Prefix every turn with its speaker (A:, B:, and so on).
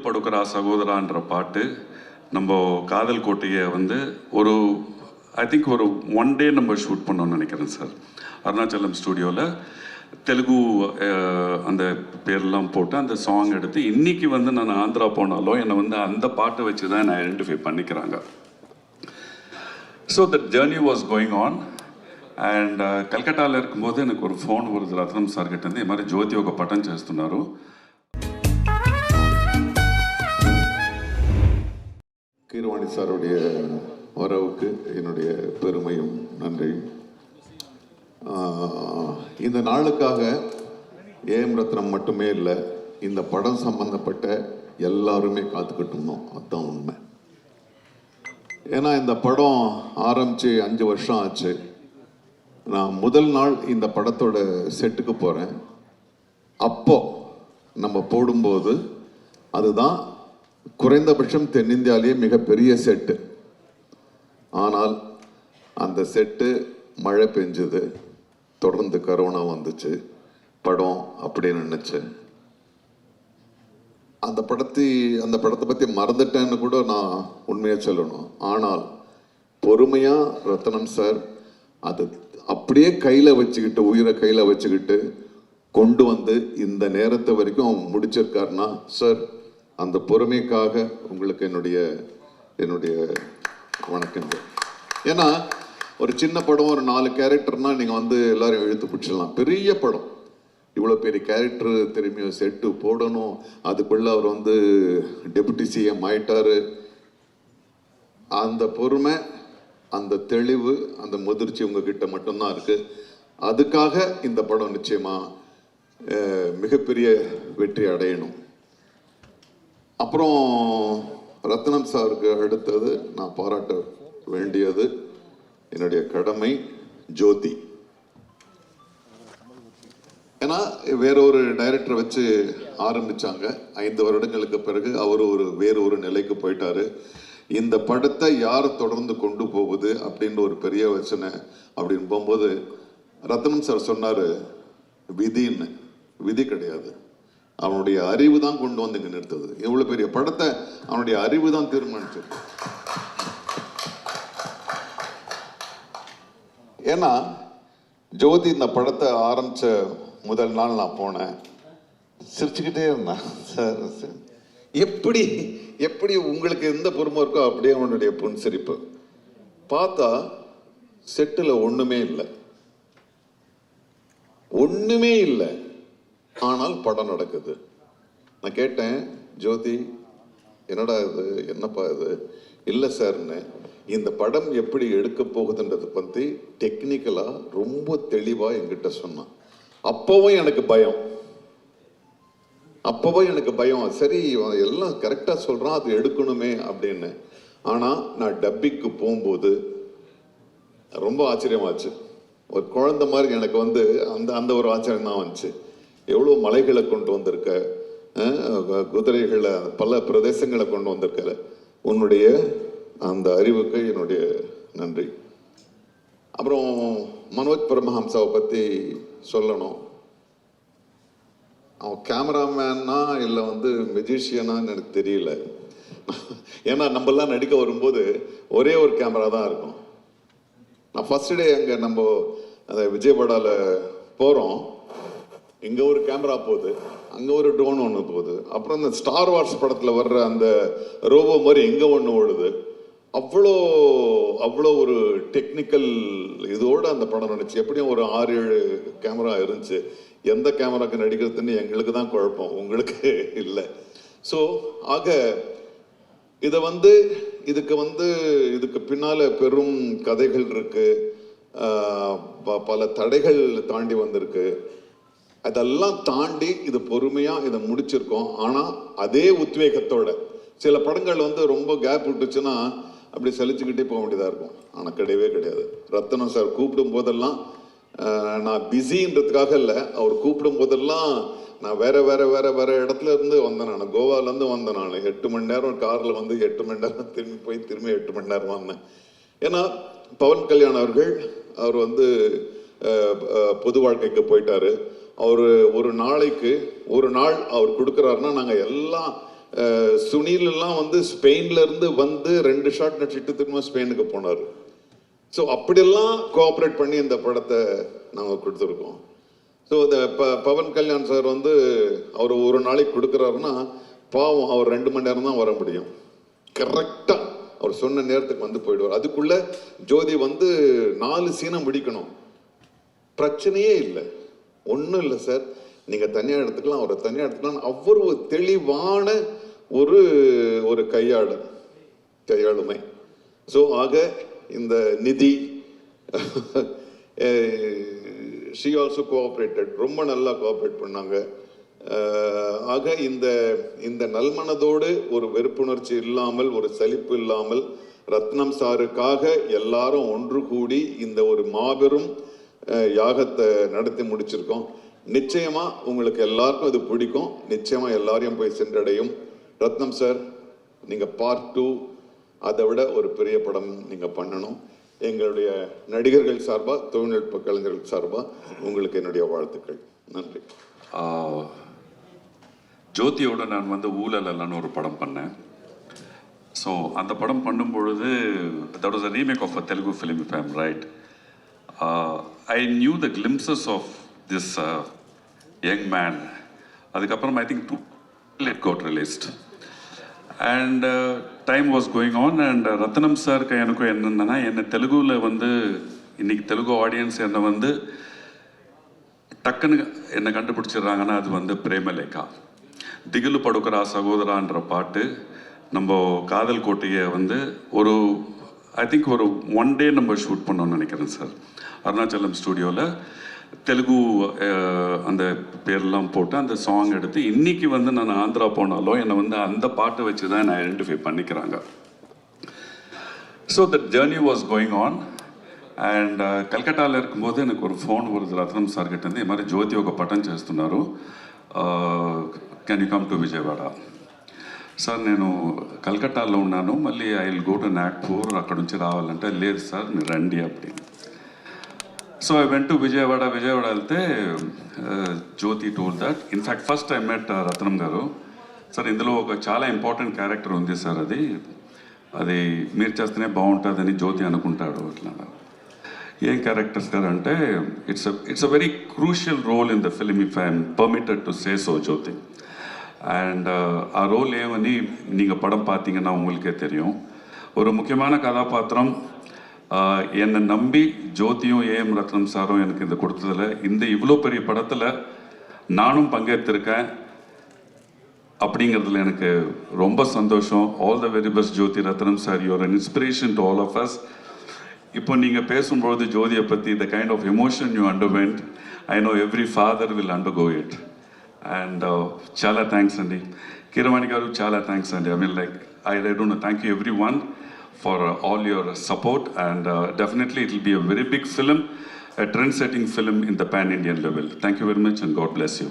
A: தேர்தல் படுக்கிறா சகோதரான்ற பாட்டு நம்ம காதல் கோட்டையை வந்து ஒரு ஐ திங்க் ஒரு ஒன் டே நம்ம ஷூட் பண்ணோம்னு நினைக்கிறேன் சார் அருணாச்சலம் ஸ்டூடியோவில் தெலுங்கு அஹ், அந்த பேர்லாம் போட்டு அந்த சாங் எடுத்து இன்னைக்கு வந்து நான் ஆந்திரா போனாலும் என்னை வந்து அந்த பாட்டை வச்சு தான் என்னை ஐடென்டிஃபை பண்ணிக்கிறாங்க so that journey was going on and కలకట్టాలో இருக்கும்போது எனக்கு ஒரு ఫోన్ வருது రత్నం సార్ గిట్టింది ఈ మరి జ్యోతి ఒక పటం చేస్తున్నారు
B: கீரவாணி சாருடைய வரவுக்கு என்னுடைய பெருமையும் நன்றியும். இந்த நாளுக்காக ஏஎம் ரத்னம் மட்டுமே இல்லை இந்த படம் சம்பந்தப்பட்ட எல்லாருமே காத்துக்கிட்டு இருந்தோம் அதுதான் உண்மை. ஏன்னா இந்த படம் ஆரம்பித்து அஞ்சு வருஷம் ஆச்சு. நான் முதல் நாள் இந்த படத்தோட செட்டுக்கு போகிறேன் அப்போ நம்ம போடும்போது அதுதான் குறைந்தபட்சம் தென்னிந்தியாவிலேயே மிகப்பெரிய செட்டு. ஆனால் அந்த செட்டு மழை பெஞ்சுது தொடர்ந்து கரோனா வந்துச்சு படம் அப்படின்னு நினச்சேன் அந்த படத்தை அந்த படத்தை பற்றி மறந்துட்டேன்னு கூட நான் உண்மையாக சொல்லணும். ஆனால் பொறுமையாக ரத்னம் சார் அது அப்படியே கையில் வச்சுக்கிட்டு உயிரை கையில் வச்சுக்கிட்டு கொண்டு வந்து இந்த நேரத்தை வரைக்கும் முடிச்சிருக்காருன்னா சார் அந்த பொறுமைக்காக உங்களுக்கு என்னுடைய என்னுடைய வணக்கங்கள். ஏன்னா ஒரு சின்ன படம் ஒரு நாலு கேரக்டர்னால் நீங்கள் வந்து எல்லாரும் இழுத்து பிடிச்சிடலாம். பெரிய படம். இவ்வளோ பெரிய கேரக்டர் திரும்பியும் செட்டு போடணும். அதுக்குள்ளே அவர் வந்து டெபுட்டி சிஎம் ஆயிட்டாரு. அந்த பொறுமை அந்த தெளிவு அந்த முதிர்ச்சி உங்ககிட்ட மட்டும்தான் இருக்குது அதுக்காக இந்த படம் நிச்சயமாக மிகப்பெரிய வெற்றி அடையணும். அப்புறம் ரத்னம் சாருக்கு அடுத்தது நான் பாராட்ட வேண்டியது என்னுடைய கடமை ஜோதி. ஏன்னா வேற ஒரு டைரக்டரை வச்சு ஆரம்பிச்சாங்க. ஐந்து வருடங்களுக்கு பிறகு அவர் ஒரு வேறு ஒரு நிலைக்கு போயிட்டாரு. இந்த படத்தை யார் தொடர்ந்து கொண்டு போகுது அப்படின்ற ஒரு பெரிய வச்சனை அப்படின்னு போகும்போது ரத்னம் சார் சொன்னார் விதின்னு. விதி கிடையாது. அவனுடைய அறிவு தான் கொண்டு வந்து இங்கே நிறுத்துது. இவ்வளவு பெரிய படத்தை அவனுடைய அறிவு தான் தீர்மானிச்சது ஏன்னா ஜோதி இந்த படத்தை ஆரம்பிச்ச முதல் நாள் நான் போனேன். சிரிச்சுக்கிட்டே இருந்தேன். சார் எப்படி எப்படி உங்களுக்கு எந்த பொறுமை இருக்கோ அப்படியே அவனுடைய புன்சிரிப்பு. பார்த்தா செட்டில் ஒண்ணுமே இல்லை. ஒண்ணுமே இல்லை. ஆனால் படம் நடக்குது. நான் கேட்டேன் ஜோதி என்னடா இது? என்னப்பா இது? இல்லை சார்னு இந்த படம் எப்படி எடுக்க போகுதுன்றதை பற்றி டெக்னிக்கலாக ரொம்ப தெளிவாக என்கிட்ட சொன்னான். அப்போவும் எனக்கு பயம். அப்போவும் எனக்கு பயம். சரி எல்லாம் கரெக்டாக சொல்கிறான் அது எடுக்கணுமே அப்படின்னு. ஆனால் நான் டப்பிக்கு போகும்போது ரொம்ப ஆச்சரியமாச்சு. ஒரு குழந்த மாதிரி எனக்கு வந்து அந்த அந்த ஒரு ஆச்சரியம் தான் வந்துச்சு. எவ்வளோ மலைகளை கொண்டு வந்திருக்க குதிரைகளை பல பிரதேசங்களை கொண்டு வந்திருக்க உன்னுடைய அந்த அறிவுக்கு என்னுடைய நன்றி. அப்புறம் மனோஜ் பரமஹம்சாவை பற்றி சொல்லணும். அவன் கேமராமேனா இல்லை வந்து மெஜிஷியனான்னு எனக்கு தெரியல. ஏன்னா நம்மெல்லாம் நடிக்க வரும்போது ஒரே ஒரு கேமரா தான் இருக்கும். நான் ஃபர்ஸ்ட் டே அங்கே நம்ம அந்த விஜயவாடால போகிறோம் இங்கே ஒரு கேமரா போகுது அங்கே ஒரு ட்ரோன் ஒன்று போகுது. அப்புறம் இந்த ஸ்டார் வார்ஸ் படத்தில் வர்ற அந்த ரோபோ மாதிரி எங்கே ஒன்று ஓடுது? அவ்வளோ அவ்வளோ ஒரு டெக்னிக்கல் இதோடு அந்த படம் நடிச்சு எப்படியும் ஒரு ஆறு ஏழு கேமரா இருந்துச்சு. எந்த கேமராக்கு நடிக்கிறதுன்னு எங்களுக்கு தான் குழப்பம். உங்களுக்கு இல்லை. ஸோ ஆக இதை வந்து இதுக்கு வந்து இதுக்கு பின்னால் பெரும் கதைகள் இருக்குது ப- பல தடைகள் தாண்டி வந்திருக்கு. அதெல்லாம் தாண்டி இது பொறுமையா இதை முடிச்சிருக்கோம். ஆனா அதே உத்வேகத்தோட சில படங்கள் வந்து ரொம்ப கேப் விட்டுச்சுன்னா அப்படி சலிச்சுக்கிட்டே போக வேண்டியதாக இருக்கும். ஆனால் கிடையவே கிடையாது. ரத்தனம் சார் கூப்பிடும் போதெல்லாம் நான் பிஸின்றதுக்காக இல்லை. அவர் கூப்பிடும் போதெல்லாம் நான் வேற வேற வேற வேற இடத்துல இருந்து வந்தேன் நான். கோவாலேருந்து வந்தேன் நான். எட்டு மணி நேரம் காரில் வந்து எட்டு மணி நேரம் திரும்பி போய் திரும்பி எட்டு மணி நேரம் வந்தேன். ஏன்னா பவன் கல்யாண் அவர்கள் அவர் வந்து பொது வாழ்க்கைக்கு போயிட்டாரு. அவர் ஒரு நாளைக்கு ஒரு நாள் அவர் கொடுக்குறாருன்னா நாங்கள் எல்லாம் சுனிலெல்லாம் வந்து ஸ்பெயின்லேருந்து வந்து ரெண்டு ஷாட் நடிச்சிட்டு திரும்ப ஸ்பெயினுக்கு போனார். ஸோ அப்படியெல்லாம் கோஆப்ரேட் பண்ணி இந்த படத்தை நாங்கள் கொடுத்துருக்கோம். ஸோ இந்த ப பவன் கல்யாண் சார் வந்து அவர் ஒரு நாளைக்கு கொடுக்குறாருன்னா பாவம் அவர் ரெண்டு மணி நேரம் தான் வர முடியும். கரெக்டாக அவர் சொன்ன நேரத்துக்கு வந்து போயிடுவார். அதுக்குள்ளே ஜோதி வந்து நாலு சீனை முடிக்கணும். பிரச்சனையே இல்லை. ஒன்றும் இல்லை சார். நீங்கள் தனியாக எடுத்துக்கலாம் அவரை தனியாக எடுத்துக்கலாம். அவ்வளவு தெளிவான ஒரு ஒரு கையாளர் கையாளுமை. ஸோ ஆக இந்த நிதி ஷி ஆல்சோ கோஆப்ரேட்டட் ரொம்ப நல்லா கோஆப்ரேட் பண்ணாங்க. ஆக இந்த இந்த நல்மனதோடு ஒரு வெறுப்புணர்ச்சி இல்லாமல் ஒரு சலிப்பு இல்லாமல் ரத்னம் சாருக்காக எல்லாரும் ஒன்று கூடி இந்த ஒரு மாபெரும் யாகத்தை நடத்தி முடிச்சிருக்கோம். நிச்சயமா உங்களுக்கு எல்லாருக்கும் இது பிடிக்கும். நிச்சயமா எல்லாரையும் போய் சென்றடையும். ரத்னம் சார் நீங்க பார்ட் டூ அதை விட ஒரு பெரிய படம் நீங்க பண்ணணும். எங்களுடைய நடிகர்கள் சார்பா தொழில்நுட்ப கலைஞர்கள் சார்பா உங்களுக்கு என்னுடைய வாழ்த்துக்கள். நன்றி.
A: ஜோதியோட நான் வந்து ஊழல் அல்லன்னு ஒரு படம் பண்ணேன். ஸோ அந்த படம் பண்ணும் பொழுது that was a remake of a Telugu film fame right I knew the glimpses of this young man அதுக்கப்புறம் I think too late got released and time was going on and Ratnam சாருக்கு எனக்கும் என்னென்னா என்னை தெலுங்குல வந்து இன்னைக்கு Telugu audience என்னை வந்து டக்குன்னு என்னை கண்டுபிடிச்சிடுறாங்கன்னா அது வந்து பிரேமலேகா. திகிலு படுக்கிறா சகோதரான்ற பாட்டு நம்ம காதல் கோட்டையை வந்து ஒரு ஐ திங்க் ஒரு ஒன் டே நம்ம ஷூட் பண்ணோம்னு நினைக்கிறேன் சார் அருணாச்சலம் ஸ்டூடியோவில் தெலுங்கு அஹ், அந்த பேர்லாம் போட்டு அந்த சாங் எடுத்து இன்னைக்கு வந்து நான் ஆந்திரா போனாலும் என்னை வந்து அந்த பாட்டை வச்சு தான் என்னை ஐடென்டிஃபை பண்ணிக்கிறாங்க so that journey was going on and కలకట్టాలో இருக்கும்போது எனக்கு ஒரு ఫోన్ வருது రత్నం సార్ గిట్టింది ఈ మరి జ్యోతి ఒక పటం చేస్తున్నారు can you come to Vijayawada sir నేను కలకట్టాలో ఉన్నాను. మళ్ళీ I will go to Nagpur అక్కడ నుంచి రావాలంటే లేదు సార్ మీరు రండి అప్పుడు so I went to Vijayawada. Vijayawada వెళ్తే Jyothi told that in fact first I met Ratnam గారు. సార్ ఇందులో ఒక చాలా ఇంపార్టెంట్ క్యారెక్టర్ ఉంది సార్ అది. అది మీరు చేస్తేనే బాగుంటుందని జ్యోతి అనుకుంటాడు అట్లా. ఏం క్యారెక్టర్స్ గారు అంటే it's it's a very crucial role in the film if I'm permitted to say so Jyothi. And ஆ ரோலே வந்து நீங்கள் படம் பார்த்தீங்கன்னா உங்களுக்கே தெரியும். ஒரு முக்கியமான கதாபாத்திரம் uh, என்னை நம்பி ஜோதியும் ஏஎம் ரத்னம் சாரும் எனக்கு இந்த கொடுத்ததில் இந்த இவ்வளோ பெரிய படத்தில் நானும் பங்கேற்றிருக்கேன் அப்படிங்கிறதுல எனக்கு ரொம்ப சந்தோஷம். All the very best Jyothi Ratnam sir your an inspiration to all of us இப்போ நீங்கள் பேசும்பொழுது ஜோதியை பற்றி the kind of emotion you underwent I know every father will undergo it and చాలా థ్యాంక్స్ అండి కిరవాణి గారు చాలా థ్యాంక్స్ అండి I mean like I I don't thank you everyone for all your support and definitely it will be a very big film a trend setting film in the pan Indian level. Thank you very much and God bless you.